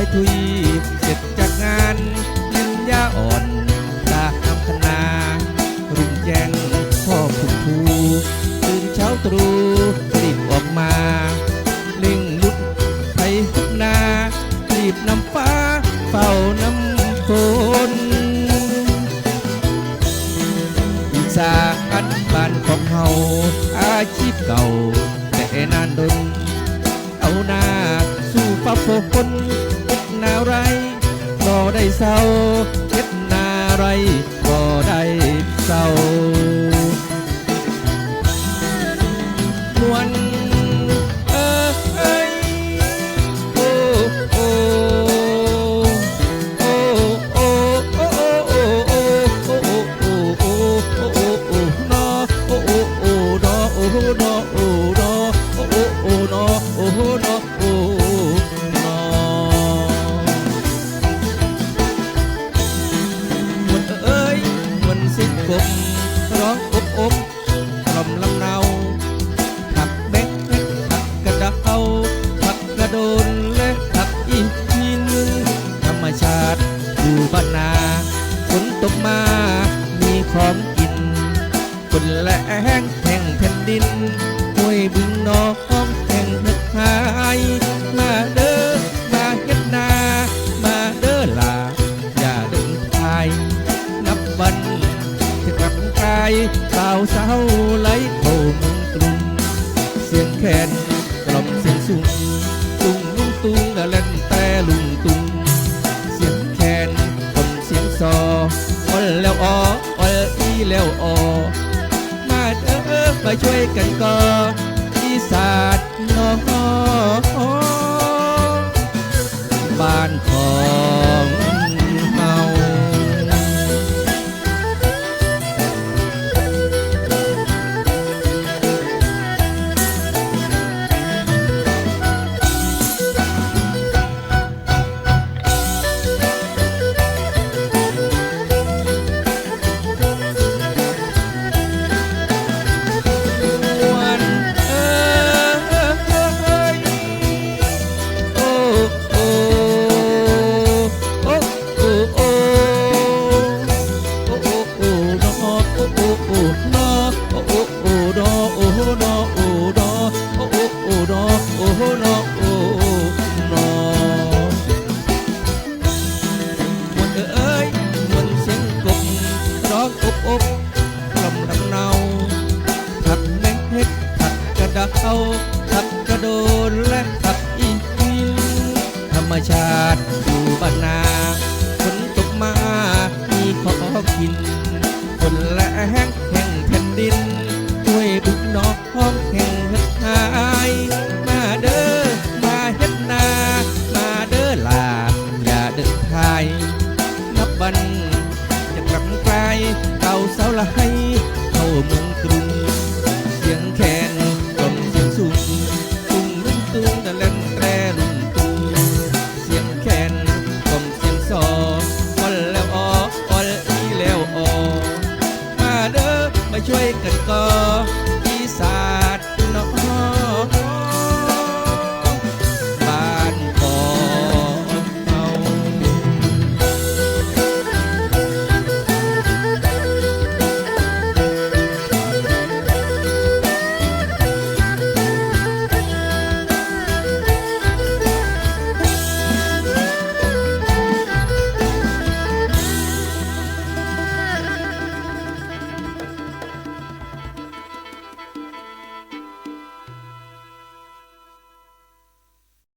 ควายทุยเสร็จจากงานเล่นยาอ่อนตาทำคนารุ่งแจ้งพ่อผูกผูตื่นเช้าตรู่รีบออกมาเล่งลุดไปหุบนารีบนำฟ้าเฝ้าน้ำฝนอีสานบ้านของเฮาอาชีพเก่าแต่นานดนเอาหน้าสู้ฟ้าฝน เฮ็ดนาไรก็ได้เศร้าเฮ็ดนาไรก็ได้เศร้ามวน ตกมา มีของกินฝนและแห้งแห่งแผ่นดินห้วยบึงนอของแห่งเหือกหายมาเด้อมาเฮ็ดนา มาเด้อลาอย่าเดินทายนับวันจะกลับกายสาวสาวไหลเข้าเมืองกรุงเสียงแคนกล่อมเสียงสูงตุงลุงตุงละเล่นแต่ลุงตุงเสียงแคนคนเสียงซอ แล้วออมาเออมาช่วยกันก่ออีสานน้อง โอ้โอ้โอ้โอ้โอ้โอ้นอโอ้นอโอ้โอ้โอ้โอ้นอโอ้นอมวนเอ้ยมวนเสียงกบร้องอบอบกล่อมลำเนาผักแมงเห็ดผักกระเดาผักกระโดนและผักอีหินธรรมชาติอยู่บ้านนาฝนตกมามีของกิน ฝนและแห้งแห่งแผ่นดินช่วยบุกนอกห้องแห่งเฮ็ดหายมาเด้อมาเฮ็ดนา มาเด้อลาอย่าเดินทายนับวันจะกลับไกลเก่าเสาละให้ มาช่วยกันก่อ